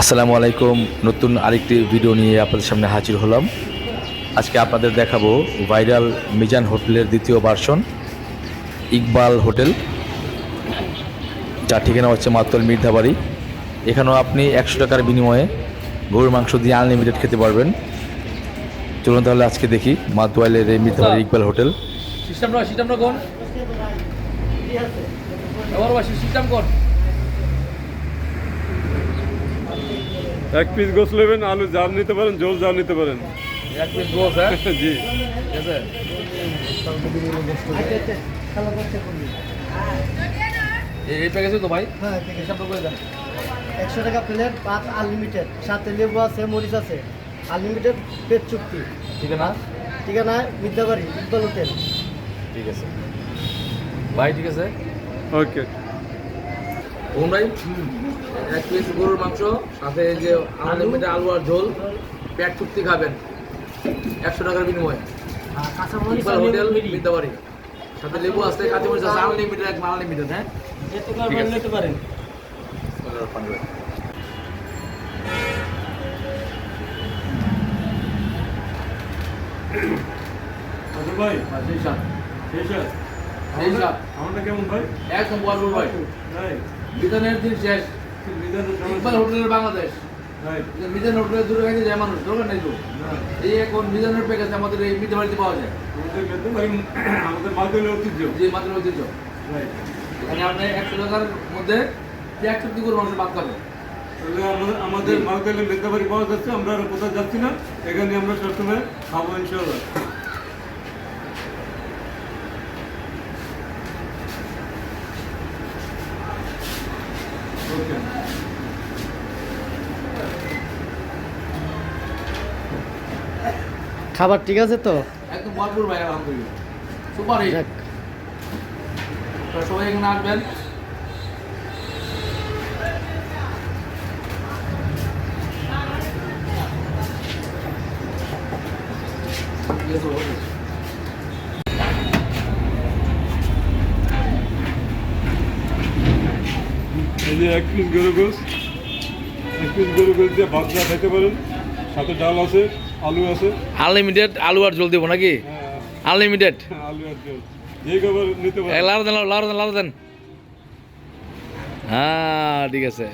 আসসালামু আলাইকুম। নতুন আরেকটি ভিডিও নিয়ে আপনাদের সামনে হাজির হলাম। আজকে আপনাদের দেখাবো ভাইরাল মিজান হোটেলের দ্বিতীয় ভার্সন, ইকবাল হোটেল। যার ঠিকানা হচ্ছে মাতল মির্ধাবাড়ি। এখানেও আপনি একশো টাকার বিনিময়ে গরুর মাংস দিয়ে আনলিমিটেড খেতে পারবেন। চলুন তাহলে আজকে দেখি মাতোয়াইলের এই মির্ধাবাড়ি ইকবাল হোটেল। সিস্টেম কোন? এক পিস গোস নেবেন আলু জার নিতে পারেন জল জার নিতে পারেন। এক পিস গোস হ্যাঁ? জি। ঠিক আছে। এই- এই প্যাকেজে তো ভাই? হ্যাঁ একশো টাকা প্লেট ভাত আনলিমিটেড সাথে লেবু আছে মরিচ আছে। আনলিমিটেড পেট চুক্তি। ঠিক আছে না ঠিকানা বিদ্যাবাড়ি ইকবাল হোটেল। ঠিক আছে। ভাই ঠিক আছে? ওকে। কোন ভাই? এক পিস গরুর মাংস সাথে এই যে আনলিমিটেড আলু? আর ঝোল পেট চুক্তি খাবেন। একশো টাকার বিনিময়ে। কাঁচা ইকবাল হোটেল বিদ্যাবাড়ি। সাথে লেবু আছে কাঁচা মরিচ আছে আনলিমিটেড একদম আনলিমিটেড হ্যাঁ? নিতে পারেন। ভাই সেই সাথ সেই সাথ। সেই সাথ। কেমন ভাই? একদম ভাই। ভাই বিধানের দিন শেষ। ইকবাল হোটেলের বাংলাদেশ। মিজান হোটেলে দূরে গেছে যায় মানুষ দরকার নেই তো। এই এখন মিজানের প্যাকেজ আমাদের এই মিঠে বাড়িতে পাওয়া যায়। আমাদের মালদহের ঐতিহ্য। যে মাত্র ঐতিহ্য। এখানে আপনি একশো টাকার মধ্যে এক চুক্তি করে মানুষ বাদ পাবে আমাদের মালদহের মেদাবাড়ি পাওয়া যাচ্ছে আমরা আর কোথাও যাচ্ছি না। এখানে আমরা সবসময় খাব ইনশাল্লাহ ওকে খাবার ঠিক আছে তো? একদম ভরপুর ভাই আলহামদুলিল্লাহ। Super hit. সবাই এখানে আসবেন। এক পিস গরু গোস এক পিস গরু গোস দিয়ে ভাত খেতে পারেন। সাথে ডাল আছে। আলু আছে। আনলিমিটেড আলু আর জল দিব নাকি? হ্যাঁ, আনলিমিটেড আলু আর জল। লাড়া দেন লাড়া দেন লাড়া দেন। হ্যাঁ ঠিক আছে।